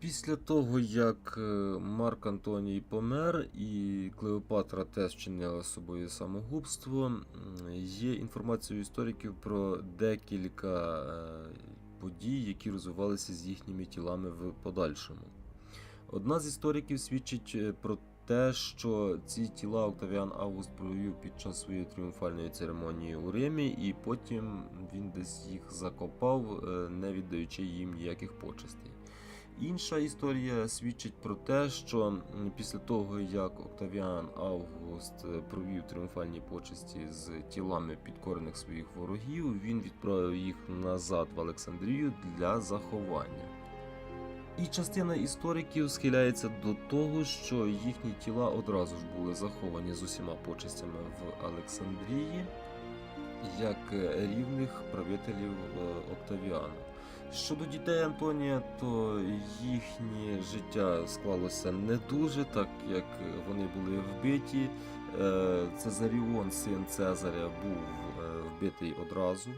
Після того, як е, Марк Антоній помер і Клеопатра теж вчинила з собою самогубство, є інформація у істориків про декілька е, подій, які розвивалися з їхніми тілами в подальшому. Одна з істориків свідчить е, про те, що ці тіла Октавіан Август провів під час своєї тріумфальної церемонії у Римі, і потім він десь їх закопав, не віддаючи їм ніяких почестей. Інша історія свідчить про те, що після того, як Октавіан Август е, провів тріумфальні почесті з тілами підкорених своїх ворогів, він відправив їх назад в Олександрію для заховання. І частина істориків схиляється до того, що їхні тіла одразу ж були заховані з усіма почестями в Олександрії як е, рівних правителів е, Октавіана. Щодо дітей Антонія, то їхнє життя склалося не дуже, так як вони були вбиті. Е, Цезаріон, син Цезаря, був е, вбитий одразу,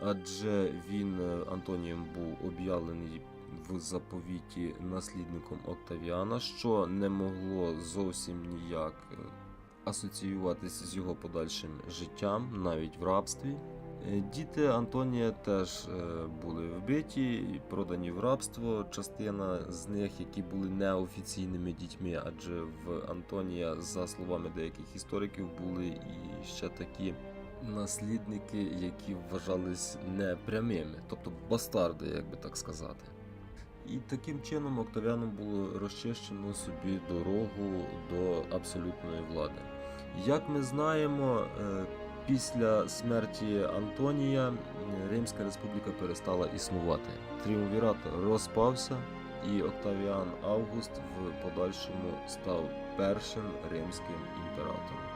адже він е, Антонієм був об'явлений в заповіті наслідником Октавіана, що не могло зовсім ніяк асоціюватися з його подальшим життям, навіть в рабстві. Е, Діти Антонія теж е, були вбиті і продані в рабство. Частина з них, які були неофіційними дітьми, адже в Антонія, за словами деяких істориків, були і ще такі наслідники, які вважались непрямими, тобто бастарди, як би так сказати. І таким чином Октавіаном було розчищено собі дорогу до абсолютної влади. Як ми знаємо, е, після смерті Антонія Римська республіка перестала існувати. Тріумвірат розпався, і Октавіан Август в подальшому став першим римським імператором.